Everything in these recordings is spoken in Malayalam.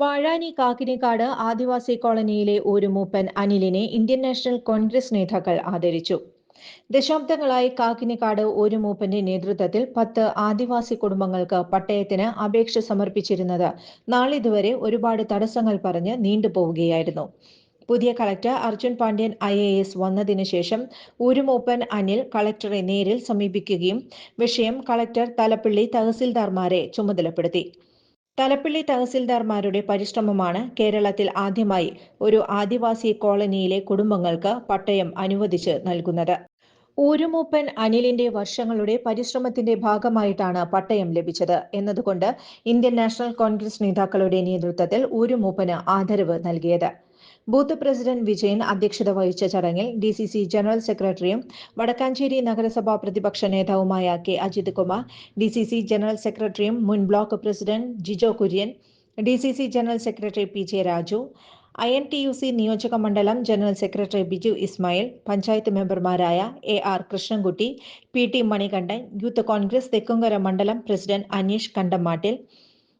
വാഴാനി കാക്കിനിക്കാട് ആദിവാസി കോളനിയിലെ ഒരു മൂപ്പൻ അനിലിനെ ഇന്ത്യൻ നാഷണൽ കോൺഗ്രസ് നേതാക്കൾ ആദരിച്ചു. ദശാബ്ദങ്ങളായി കാക്കിനിക്കാട് ഒരു മൂപ്പന്റെ നേതൃത്വത്തിൽ പത്ത് ആദിവാസി കുടുംബങ്ങൾക്ക് പട്ടയത്തിന് അപേക്ഷ സമർപ്പിച്ചിരുന്നത് നാളിതുവരെ ഒരുപാട് തടസ്സങ്ങൾ പറഞ്ഞ് നീണ്ടുപോവുകയായിരുന്നു പുതിയ collector Arjun Pandian I A S വന്നതിനു ശേഷം ഉരുമൂപ്പൻ അനിൽ കളക്ടറെ നേരിൽ സമീപിക്കുകയും വിഷയം കളക്ടർ തലപ്പള്ളി തഹസിൽദാർമാരെ ചുമതലപ്പെടുത്തി. തലപ്പിള്ളി തഹസിൽദാർമാരുടെ പരിശ്രമമാണ് കേരളത്തിൽ ആദ്യമായി ഒരു ആദിവാസി കോളനിയിലെ കുടുംബങ്ങൾക്ക് പട്ടയം അനുവദിച്ച് നൽകുന്നത്. ഊരുമൂപ്പൻ അനിലിന്റെ വർഷങ്ങളുടെ പരിശ്രമത്തിന്റെ ഭാഗമായിട്ടാണ് പട്ടയം ലഭിച്ചത് എന്നതുകൊണ്ട് ഇന്ത്യൻ നാഷണൽ കോൺഗ്രസ് നേതാക്കളുടെ നേതൃത്വത്തിൽ ഊരുമൂപ്പന് ആദരവ് നൽകിയത്. ബൂത്ത് പ്രസിഡന്റ് വിജയൻ അധ്യക്ഷത വഹിച്ച ചടങ്ങിൽ ഡി സി സി ജനറൽ സെക്രട്ടറിയും വടക്കാഞ്ചേരി നഗരസഭാ പ്രതിപക്ഷ നേതാവുമായ K Ajith Kumar D C C general സെക്രട്ടറിയും മുൻ block president Jijo Kurian D C C general secretary P J Raju I N T U C നിയോജക മണ്ഡലം ജനറൽ സെക്രട്ടറി ബിജു ഇസ്മായിൽ പഞ്ചായത്ത് മെമ്പർമാരായ A R Krishnankutty P T Manikandan Youth Congress Thekkumkara മണ്ഡലം പ്രസിഡന്റ് അനീഷ് കണ്ടമാട്ടിൽ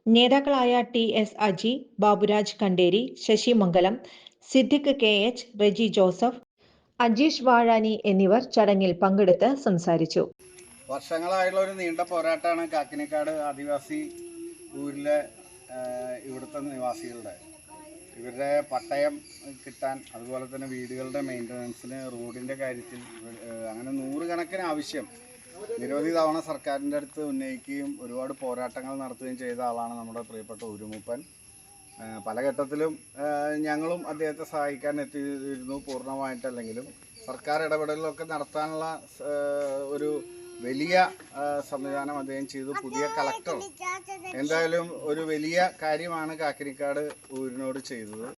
നേതാക്കളായ T S Aji Baburaj Kanderi Sasi Mangalam Siddique K. H. Reji Joseph Ajeesh Vazhani എന്നിവർ ചടങ്ങിൽ പങ്കെടുത്ത് സംസാരിച്ചു. വർഷങ്ങളായുള്ള ഒരു നീണ്ട പോരാട്ടമാണ് കാക്കിനിക്കാട് ആദിവാസി ഊരിലെ ഇവിടുത്തെ നിവാസികളുടെ. ഇവരുടെ പട്ടയം കിട്ടാൻ അതുപോലെ തന്നെ വീടുകളുടെ മെയിന്റനൻസിന് റോഡിന്റെ കാര്യത്തിൽ അങ്ങനെ നൂറുകണക്കിന് ആവശ്യം നിരവധി തവണ സർക്കാരിന്റെ അടുത്ത് ഉന്നയിക്കുകയും ഒരുപാട് പോരാട്ടങ്ങൾ നടത്തുകയും ചെയ്ത ആളാണ് നമ്മുടെ പ്രിയപ്പെട്ട ഉരുമൂപ്പൻ. പല ഘട്ടത്തിലും ഞങ്ങളും അദ്ദേഹത്തെ സഹായിക്കാൻ എത്തിയിരുന്നു പൂർണമായിട്ടല്ലെങ്കിലും. സർക്കാർ ഇടപെടലൊക്കെ നടത്താനുള്ള ഒരു വലിയ സംവിധാനം അദ്ദേഹം ചെയ്തു. പുതിയ കളക്ടർ. എന്തായാലും ഒരു വലിയ കാര്യമാണ് കാക്കിനിക്കാട് ഊരിനോട് ചെയ്തത്.